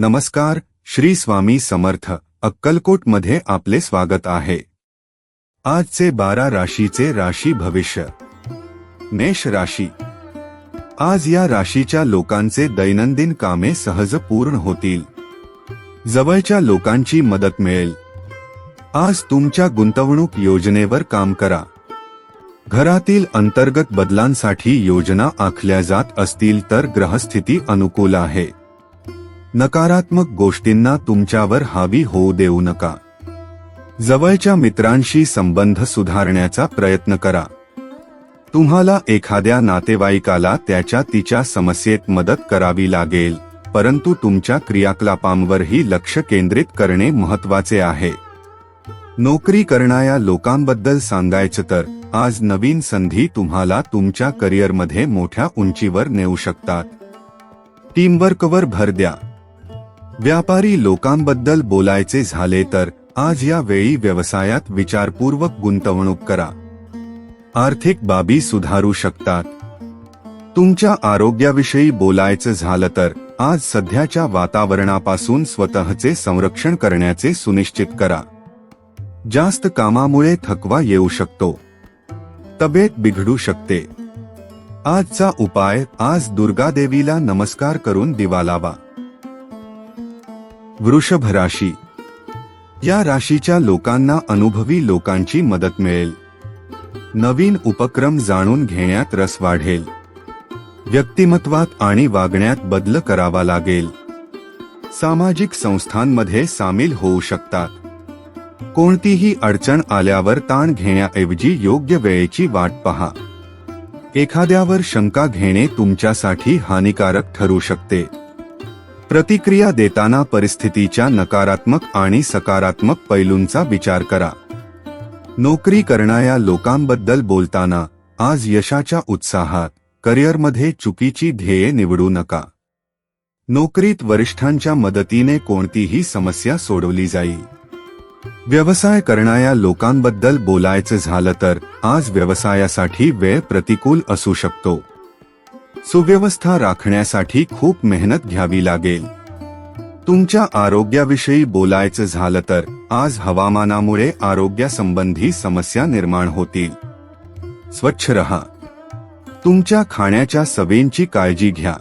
नमस्कार श्री स्वामी समर्थ अक्कलकोटमध्ये आपले स्वागत आहे. आजचे बारा राशीचे राशी भविष्य. मेष राशी. आज या राशीच्या लोकांचे दैनंदिन कामे सहज पूर्ण होतील. जवळच्या लोकांची मदत मिळेल. आज तुमच्या गुंतवणूक योजनेवर काम करा. घरातील अंतर्गत बदलांसाठी योजना आखल्या जात असतील तर ग्रहस्थिती अनुकूल आहे. नकारात्मक गोष्टींना तुमच्यावर हावी होऊ देऊ नका. जवळच्या मित्रांशी संबंध सुधारण्याचा प्रयत्न करा. तुम्हाला एखाद्या नातेवाईकाला त्याच्या तिच्या समस्येत मदत करावी लागेल परंतु तुमच्या क्रियाकलापांवरही लक्ष केंद्रित करणे महत्त्वाचे आहे. नोकरी करणाऱ्या लोकांबद्दल सांगायचं तर आज नवीन संधी तुम्हाला तुमच्या करिअरमध्ये मोठ्या उंचीवर नेऊ शकतात. टीमवर्कवर भर द्या. व्यापारी लोकांबद्दल बोलायचे झाले तर आज या वेळी व्यवसायात विचारपूर्वक गुंतवणूक करा. आर्थिक बाबी सुधारू शकतात. तुमच्या आरोग्याविषयी बोलायचं झालं तर आज सध्याच्या वातावरणापासून स्वतःचे संरक्षण करण्याचे सुनिश्चित करा. जास्त कामामुळे थकवा येऊ शकतो. तब्येत बिघडू शकते. आजचा उपाय आज दुर्गादेवीला नमस्कार करून दिवा लावा. वृषभ राशी या राशीच्या लोकांना अनुभवी लोकांची मदत मिळेल. नवीन उपक्रम जाणून घेण्यात रस वाढेल. व्यक्तिमत्वात आणि वागण्यात बदल करावा लागेल. सामाजिक संस्थांमध्ये सामील होऊ शकतात. कोणतीही अडचण आल्यावर ताण घेण्याऐवजी योग्य वेळेची वाट पहा. एखाद्यावर शंका घेणे तुमच्यासाठी हानिकारक ठरू शकते. प्रतिक्रिया देताना परिस्थितीच्या नकारात्मक आणि सकारात्मक पैलूंचा विचार करा. नोकरी करणाऱ्या लोकांबद्दल बोलताना आज यशाच्या उत्साहात करिअरमध्ये चुकीची ध्येये निवडू नका. नोकरीत वरिष्ठांच्या मदतीने कोणतीही समस्या सोडवली जाईल. व्यवसाय करणाऱ्या लोकांबद्दल बोलायचं झालं तर आज व्यवसायासाठी वेळ प्रतिकूल असू शकतो. सुव्यवस्था राखण्यासाठी खूप मेहनत घ्यावी लागेल. तुमच्या आरोग्याविषयी बोलायचं झालं तर आज हवामानामुळे आरोग्यासंबंधी समस्या निर्माण होतील. स्वच्छ रहा. तुमच्या खाण्याच्या सवयींची काळजी घ्या.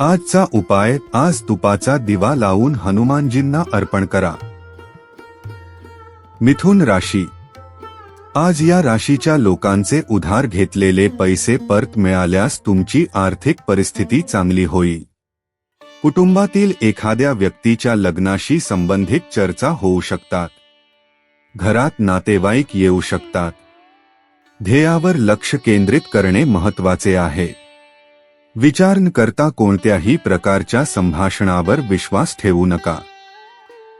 आजचा उपाय आज तुपाचा दिवा लावून हनुमानजींना अर्पण करा. मिथुन राशी आज या राशीच्या लोकांचे उधार घेतलेले पैसे परत मिळाल्यास तुमची आर्थिक परिस्थिती चांगली होईल. कुटुंबातील एखाद्या व्यक्तीच्या लग्नाशी संबंधित चर्चा होऊ शकतात. घरात नातेवाईक येऊ शकतात. ध्येयावर लक्ष केंद्रित करणे महत्त्वाचे आहे. विचार न करता कोणत्याही प्रकारच्या संभाषणावर विश्वास ठेवू नका.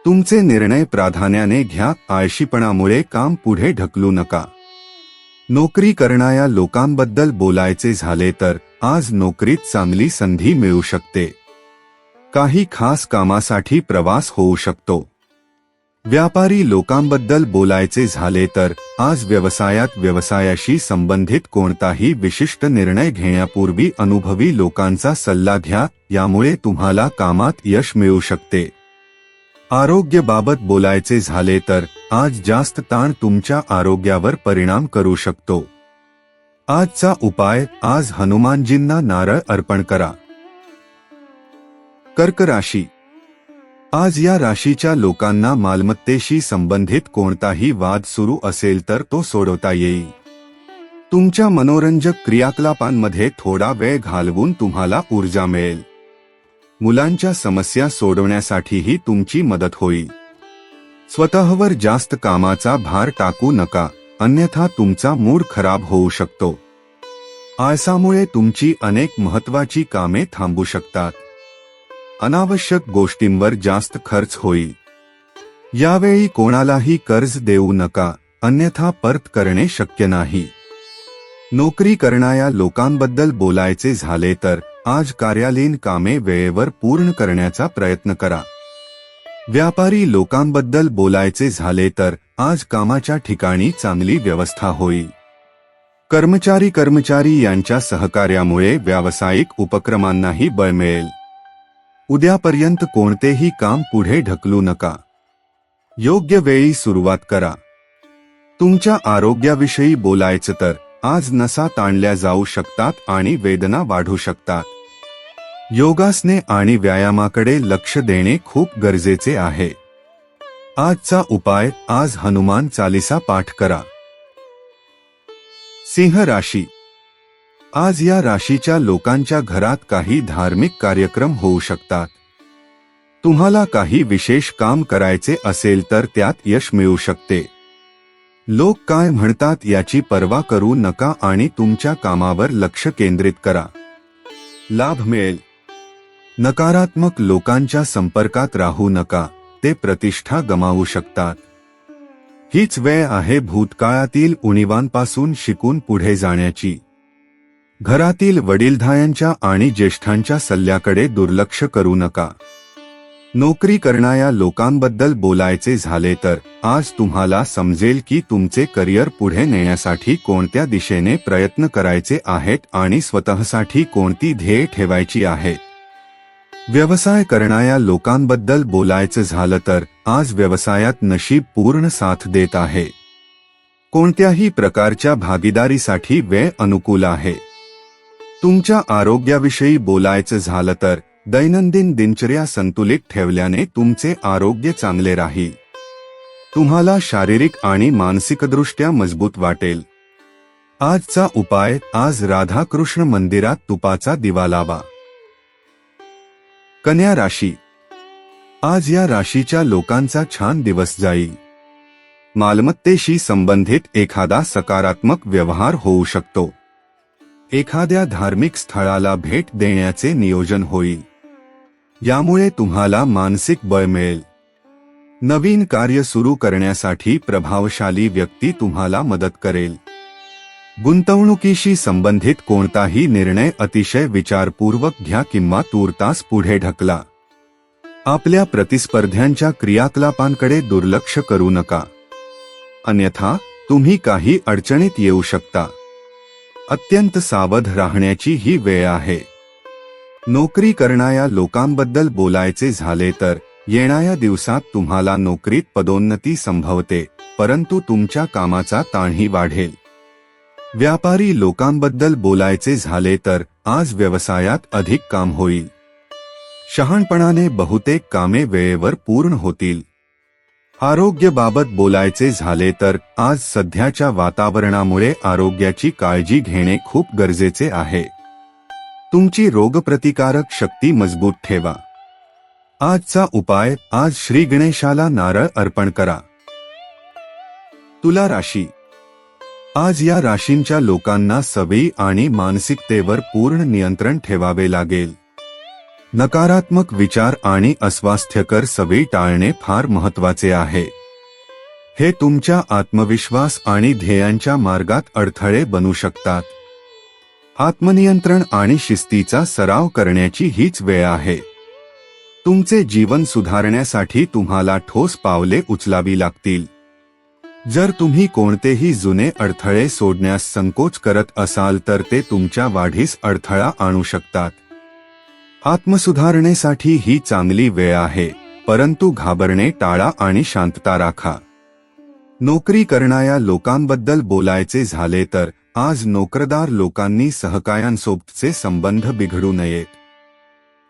तुमचे निर्णय प्राधान्याने घ्या आळशीपणामुळे काम पुढे ढकलू नका. नोकरी करणाऱ्या लोकांबद्दल बोलायचे झाले तर आज नोकरीत चांगली संधी मिळू शकते. काही खास कामासाठी प्रवास होऊ शकतो. व्यापारी लोकांबद्दल बोलायचे झाले तर आज व्यवसायात व्यवसायाशी संबंधित कोणताही विशिष्ट निर्णय घेण्यापूर्वी अनुभवी लोकांचा सल्ला घ्या यामुळे तुम्हाला कामात यश मिळू शकते. आरोग्यबाबत बोलायचे झाले तर आज जास्त ताण तुमच्या आरोग्यावर परिणाम करू शकतो. आजचा उपाय आज हनुमानजींना नारळ अर्पण करा. कर्क राशी. आज या राशीच्या लोकांना मालमत्तेशी संबंधित कोणताही वाद सुरू असेल तर तो सोडवता येईल. तुमच्या मनोरंजक क्रियाकलापांमध्ये थोडा वेळ घालवून तुम्हाला ऊर्जा मिळेल. मुलांच्या समस्या सोडवण्यासाठीही तुमची मदत होईल. स्वतःवर जास्त कामाचा भार टाकू नका अन्यथा तुमचा मूड खराब होऊ शकतो. आळसामुळे तुमची अनेक महत्वाची कामे थांबू शकतात. अनावश्यक गोष्टींवर जास्त खर्च होईल. यावेळी कोणालाही कर्ज देऊ नका अन्यथा परत करणे शक्य नाही. नोकरी करणाऱ्या लोकांबद्दल बोलायचे झाले तर आज कार्यालयीन कामे वेळेवर पूर्ण करण्याचा प्रयत्न करा. व्यापारी लोकांबद्दल बोलायचे झाले तर आज कामाच्या ठिकाणी चांगली व्यवस्था होईल. कर्मचारी कर्मचारी यांच्या सहकार्यामुळे व्यावसायिक उपक्रमांनाही बळ मिळेल. उद्यापर्यंत कोणतेही काम पुढे ढकलू नका. योग्य वेळी सुरुवात करा. तुमच्या आरोग्याविषयी बोलायचं तर आज नसा ताणल्या जाऊ शकतात आणि वेदना वाढू शकतात. योगासने आणि व्यायामाकडे लक्ष देणे खूप गरजेचे आहे. आजचा उपाय आज हनुमान चालिसा पाठ करा. सिंह राशी. आज या राशीच्या लोकांच्या घरात काही धार्मिक कार्यक्रम होऊ शकतात. तुम्हाला काही विशेष काम करायचे असेल तर त्यात यश मिळू शकते. लोक काय म्हणतात याची पर्वा करू नका आणि तुमच्या कामावर लक्ष केंद्रित करा. लाभ मिळेल. नकारात्मक लोकांच्या संपर्कात राहू नका ते प्रतिष्ठा गमावू शकतात. हीच वेळ आहे भूतकाळातील उणीवांपासून शिकून पुढे जाण्याची. घरातील वडीलधायांच्या आणि ज्येष्ठांच्या सल्ल्याकडे दुर्लक्ष करू नका. नोकरी करणाऱ्या लोकांबद्दल बोलायचे झाले तर आज तुम्हाला समजेल की तुमचे करिअर पुढे नेण्यासाठी कोणत्या दिशेने प्रयत्न करायचे आहेत आणि स्वतःसाठी कोणती ध्येय ठेवायची आहेत. व्यवसाय करणाऱ्या लोकांबद्दल बोलायचं झालं तर आज व्यवसायात नशीब पूर्ण साथ देत आहे. कोणत्याही प्रकारच्या भागीदारीसाठी वेळ अनुकूल आहे. तुमच्या आरोग्याविषयी बोलायचं झालं तर दैनंदिन दिनचर्या संतुलित ठेवल्याने तुमचे आरोग्य चांगले राहील. तुम्हाला शारीरिक आणि मानसिकदृष्ट्या मजबूत वाटेल. आजचा उपाय आज राधाकृष्ण मंदिरात तुपाचा दिवा लावा. कन्या राशी. आज या राशीच्या लोकांचा छान दिवस जाईल. मालमत्तेशी संबंधित एखादा सकारात्मक व्यवहार होऊ शकतो. एखाद्या धार्मिक स्थळाला भेट देण्याचे नियोजन होईल. यामुळे तुम्हाला मानसिक बळ मिळेल. नवीन कार्य सुरू करण्यासाठी प्रभावशाली व्यक्ती तुम्हाला मदत करेल. गुंतवणुकीशी संबंधित कोणताही निर्णय अतिशय विचारपूर्वक घ्या किंवा तूर्तास पुढे ढकला. आपल्या प्रतिस्पर्ध्यांच्या क्रियाकलापांकडे दुर्लक्ष करू नका. अन्यथा तुम्ही काही अडचणीत येऊ शकता. अत्यंत सावध राहण्याची ही वेळ आहे. नोकरी करणाऱ्या लोकांबद्दल बोलायचे झाले तर येणाऱ्या दिवसात तुम्हाला नोकरीत पदोन्नती संभवते परंतु तुमच्या कामाचा ताणही वाढेल. व्यापारी लोकांबद्दल बोलायचे झाले तर आज व्यवसायात अधिक काम होईल. शहाणपणाने बहुतेक कामे वेळेवर पूर्ण होतील. आरोग्यबाबत बोलायचे झाले तर आज सध्याच्या वातावरणामुळे आरोग्याची काळजी घेणे खूप गरजेचे आहे. तुमची रोगप्रतिकारक शक्ती मजबूत ठेवा. आजचा उपाय आज श्री गणेशाला नारळ अर्पण करा. तुला राशी आज या राशींच्या लोकांना सवयी आणि मानसिकतेवर पूर्ण नियंत्रण ठेवावे लागेल. नकारात्मक विचार आणि अस्वास्थ्यकर सवयी टाळणे फार महत्त्वाचे आहे. हे तुमच्या आत्मविश्वास आणि ध्येयांच्या मार्गात अडथळे बनू शकतात. आत्मनियंत्रण आणि शिस्तीचा सराव करण्याची हीच वेळ आहे. तुमचे जीवन सुधारण्यासाठी तुम्हाला ठोस पावले उचलावी लागतील. जर तुम्ही कोणतेही जुने अडथळे सोडण्यास संकोच करत असाल तर ते तुमच्या वाढीस अडथळा आणू शकतात. आत्मसुधारणेसाठी ही चांगली वेळ आहे परंतु घाबरणे टाळा आणि शांतता राखा. नोकरी करणाऱ्या लोकांबद्दल बोलायचे झाले तर आज नोकरदार लोकांनी सहकायांसोबतचे संबंध बिघडू नयेत.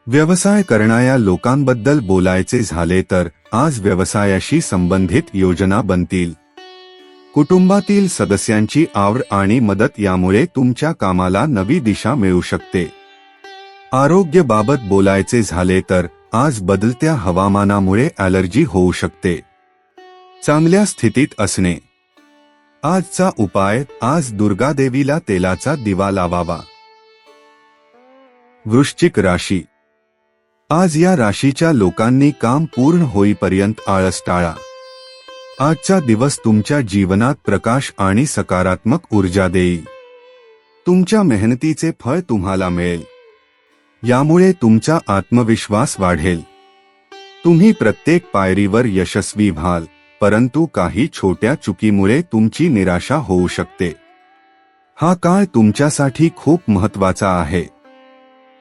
व्यवसाय करणाऱ्या लोकांबद्दल बोलायचे झाले तर आज व्यवसायाशी संबंधित योजना बनतील. कुटुंबातील सदस्यांची आवड आणि मदत यामुळे तुमच्या कामाला नवी दिशा मिळू शकते. आरोग्यबाबत बोलायचे झाले तर आज बदलत्या हवामानामुळे ॲलर्जी होऊ शकते. चांगल्या स्थितीत असणे. आजचा उपाय आज दुर्गादेवीला तेलाचा दिवा लावावा. वृश्चिक राशी. आज या राशीच्या लोकांनी काम पूर्ण होईपर्यंत आळस टाळा. आजचा दिवस तुमच्या जीवनात प्रकाश आणि सकारात्मक ऊर्जा देईल. तुमच्या मेहनतीचे फळ तुम्हाला मिळेल. यामुळे तुमचा आत्मविश्वास वाढेल. तुम्ही प्रत्येक पायरीवर यशस्वी व्हाल परंतु काही छोट्या चुकीमुळे तुमची निराशा होऊ शकते. हा काळ तुमच्यासाठी खूप महत्त्वाचा आहे.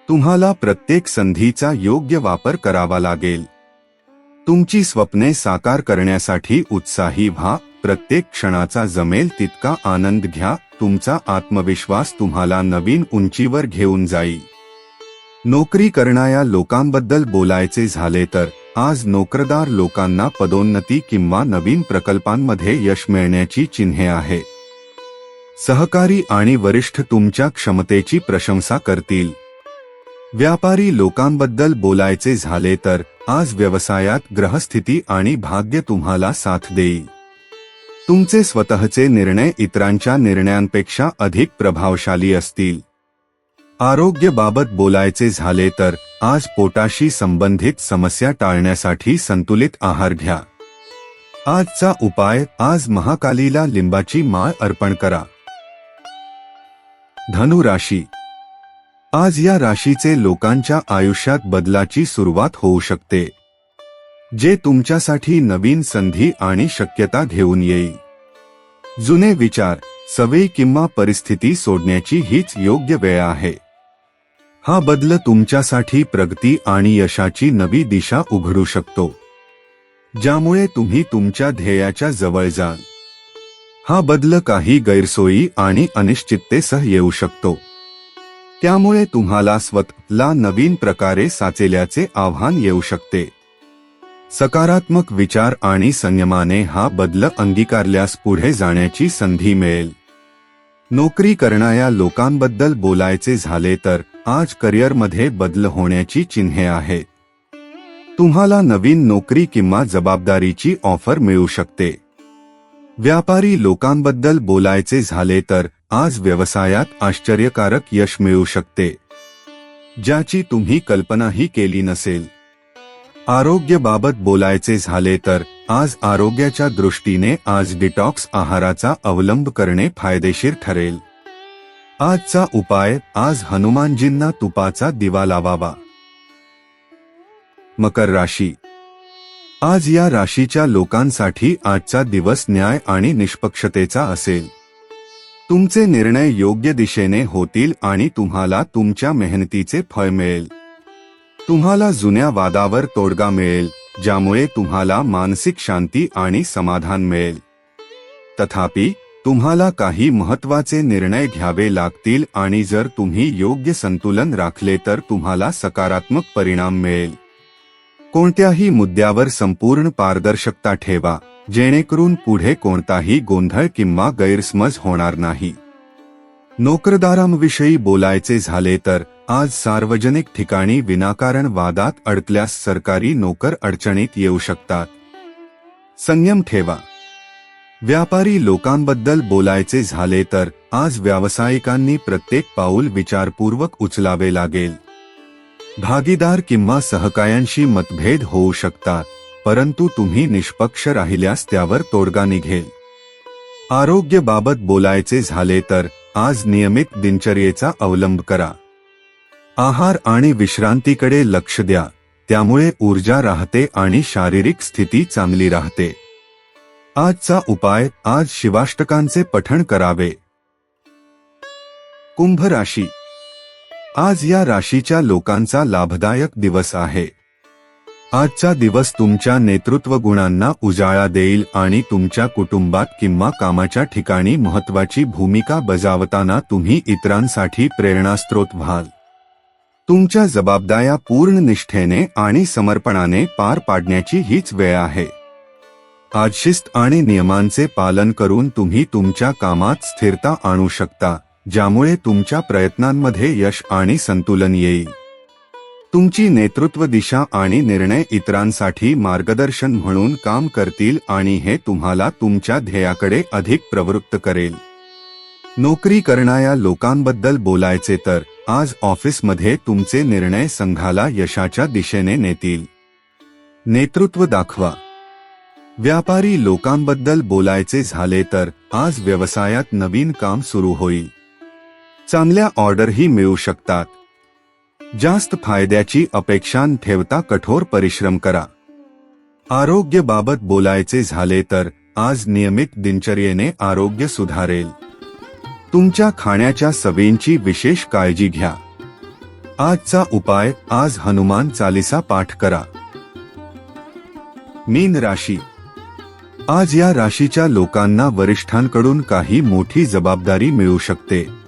तुम्हाला प्रत्येक संधीचा योग्य वापर करावा लागेल. तुमची स्वप्ने साकार करण्यासाठी उत्साही व्हा प्रत्येक क्षणाचा जमेल तितका आनंद घ्या तुमचा आत्मविश्वास तुम्हाला नवीन उंचीवर घेऊन जाईल. नोकरी करणाऱ्या लोकांबद्दल बोलायचे झाले तर आज नोकरदार लोकांना पदोन्नती किंवा नवीन प्रकल्पांमध्ये यश मिळण्याची चिन्हे आहे सहकारी आणि वरिष्ठ तुमच्या क्षमतेची प्रशंसा करतील. व्यापारी लोकांबद्दल बोलायचे झाले तर आज व्यवसायात ग्रहस्थिती आणि भाग्य तुम्हाला साथ देईल. तुमचे स्वतःचे निर्णय इतरांच्या निर्णयांपेक्षा अधिक प्रभावशाली असतील. आरोग्यबाबत बोलायचे झाले तर आज पोटाशी संबंधित समस्या टाळण्यासाठी संतुलित आहार घ्या. आजचा उपाय आज महाकालीला लिंबाची माळ अर्पण करा. धनुराशी आज या राशीचे लोकांच्या आयुष्यात बदलाची सुरुवात होऊ शकते जे तुमच्यासाठी नवीन संधी आणि शक्यता घेऊन येईल. जुने विचार सवयी किंवा परिस्थिती सोडण्याची हीच योग्य वेळ आहे. हा बदल तुमच्यासाठी प्रगती आणि यशाची नवी दिशा उघडू शकतो ज्यामुळे तुम्ही तुमच्या ध्येयाच्या जवळ जाल. हा बदल काही गैरसोयी आणि अनिश्चिततेसह येऊ शकतो. त्यामुळे तुम्हाला स्वतःला नवीन प्रकारे साचेल्याचे आव्हान येऊ शकते. सकारात्मक विचार आणि संयमाने हा बदल अंगीकारल्यास पुढे जाण्याची संधी मिळेल. नोकरी करणाऱ्या लोकांबद्दल बोलायचे झाले तर आज करिअरमध्ये बदल होण्याची चिन्हे आहेत. तुम्हाला नवीन नोकरी किंवा जबाबदारीची ऑफर मिळू शकते. व्यापारी लोकांबद्दल बोलायचे झाले तर आज व्यवसायात आश्चर्यकारक यश मिळू शकते. ज्याची तुम्ही कल्पनाही केली नसेल. आरोग्याबाबत बोलायचे झाले तर आज आरोग्याच्या दृष्टीने आज डिटॉक्स आहाराचा अवलंब करणे फायदेशीर ठरेल. आजचा उपाय आज हनुमानजींना तुपाचा दिवा लावावा. मकर राशी. आज या राशीच्या लोकांसाठी आजचा दिवस न्याय आणि निष्पक्षतेचा असेल. तुमचे निर्णय योग्य दिशेने होतील आणि तुम्हाला तुमच्या मेहनतीचे फळ मिळेल. तुम्हाला जुन्या वादावर तोडगा मिळेल ज्यामुळे तुम्हाला मानसिक शांती आणि समाधान मिळेल. तथापि तुम्हाला काही महत्त्वाचे निर्णय घ्यावे लागतील आणि जर तुम्ही योग्य संतुलन राखले तर तुम्हाला सकारात्मक परिणाम मिळेल. कोणत्याही मुद्द्यावर संपूर्ण पारदर्शकता ठेवा. जेणेकरून पुढे कोणताही गोंधळ किंवा गैरसमज होणार नाही. नोकरदारांविषयी बोलायचे झाले तर आज सार्वजनिक ठिकाणी विनाकारण वादात अडकल्यास सरकारी नोकर अडचणीत येऊ शकतात. संयम ठेवा. व्यापारी लोकांबद्दल बोलायचे झाले तर आज व्यावसायिकांनी प्रत्येक पाऊल विचारपूर्वक उचलावे लागेल. भागीदार किंवा सहकायांशी मतभेद होऊ शकतात. परंतु तुम्ही निष्पक्ष राहिल्यास त्यावर तोडगा निघेल आरोग्यबाबत बोलायचे झाले तर आज नियमित दिनचर्येचा अवलंब करा. आहार आणि विश्रांतीकडे लक्ष द्या त्यामुळे ऊर्जा राहते आणि शारीरिक स्थिती चांगली राहते. आजचा उपाय आज शिवाष्टकांचे पठण करावे. कुंभ राशी. आज या राशीच्या लोकांचा लाभदायक दिवस आहे. आजचा दिवस तुमच्या नेतृत्व गुणांना उजाळा देईल आणि तुमच्या कुटुंबात किंवा कामाच्या ठिकाणी महत्वाची भूमिका बजावताना तुम्ही इतरांसाठी प्रेरणास्त्रोत व्हाल. तुमच्या जबाबदाऱ्या पूर्ण निष्ठेने आणि समर्पणाने पार पाडण्याची हीच वेळ आहे. आज शिस्त आणि नियमांचे पालन करून तुम्ही तुमच्या कामात स्थिरता आणू शकता ज्यामुळे तुमच्या प्रयत्नांमध्ये यश आणि संतुलन येईल. तुमची नेतृत्व दिशा आणि निर्णय इतरांसाठी मार्गदर्शन म्हणून काम करतील आणि हे तुम्हाला तुमच्या ध्येयाकडे अधिक प्रवृत्त करेल. नोकरी करणाऱ्या लोकांबद्दल बोलायचे तर आज ऑफिसमध्ये तुमचे निर्णय संघाला यशाच्या दिशेने नेतील. नेतृत्व दाखवा. व्यापारी लोकांबद्दल बोलायचे झाले तर आज व्यवसायात नवीन काम सुरू होईल. चांगल्या ऑर्डरही मिळू शकतात. जास्त फायद्याची अपेक्षा ठेवता कठोर परिश्रम करा. आरोग्यबाबत बोलायचे झाले तर आज नियमित दिनचर्येने आरोग्य सुधारेल. तुमच्या खाण्याच्या सवयींची विशेष काळजी घ्या. आजचा उपाय आज हनुमान चालिसा पाठ करा. मीन राशी. आज या राशीच्या लोकांना वरिष्ठांकडून काही मोठी जबाबदारी मिळू शकते.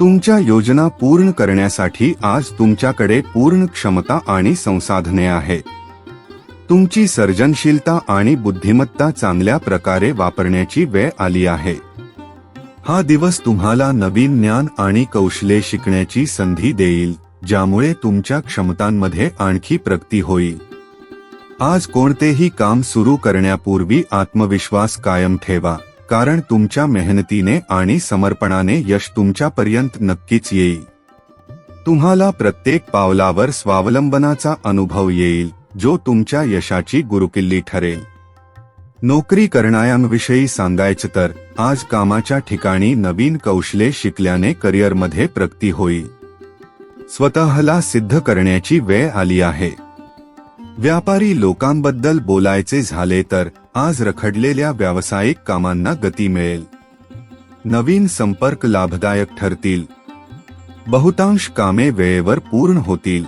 तुमच्या योजना पूर्ण करण्यासाठी आज तुमच्याकडे पूर्ण क्षमता आणि संसाधने आहेत. तुमची सर्जनशीलता आणि बुद्धिमत्ता चांगल्या प्रकारे वापरण्याची वेळ आली आहे. हा दिवस तुम्हाला नवीन ज्ञान आणि कौशल्ये शिकण्याची संधी देईल ज्यामुळे तुमच्या क्षमतांमध्ये आणखी प्रगती होईल. आज कोणतेही काम सुरू करण्यापूर्वी आत्मविश्वास कायम ठेवा. कारण तुमच्या मेहनतीने आणि समर्पणाने यश तुमच्यापर्यंत नक्कीच येईल. तुम्हाला प्रत्येक पावलावर स्वावलंबनाचा अनुभव येईल जो तुमच्या यशाची गुरुकिल्ली ठरेल. नोकरी करणाऱ्यांविषयी सांगायचं तर आज कामाच्या ठिकाणी नवीन कौशल्ये शिकल्याने करिअरमध्ये प्रगती होईल. स्वतःला सिद्ध करण्याची वेळ आली आहे. व्यापारी लोकांबद्दल बोलायचे झाले तर आज रखडलेल्या व्यावसायिक कामांना गती मिळेल. नवीन संपर्क लाभदायक ठरतील. बहुतांश कामे वेळेवर पूर्ण होतील.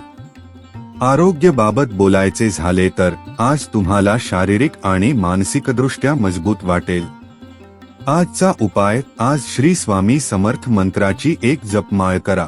आरोग्याबाबत बोलायचे झाले तर आज तुम्हाला शारीरिक आणि मानसिकदृष्ट्या मजबूत वाटेल. आजचा उपाय आज श्री स्वामी समर्थ मंत्राची एक जपमाळ करा.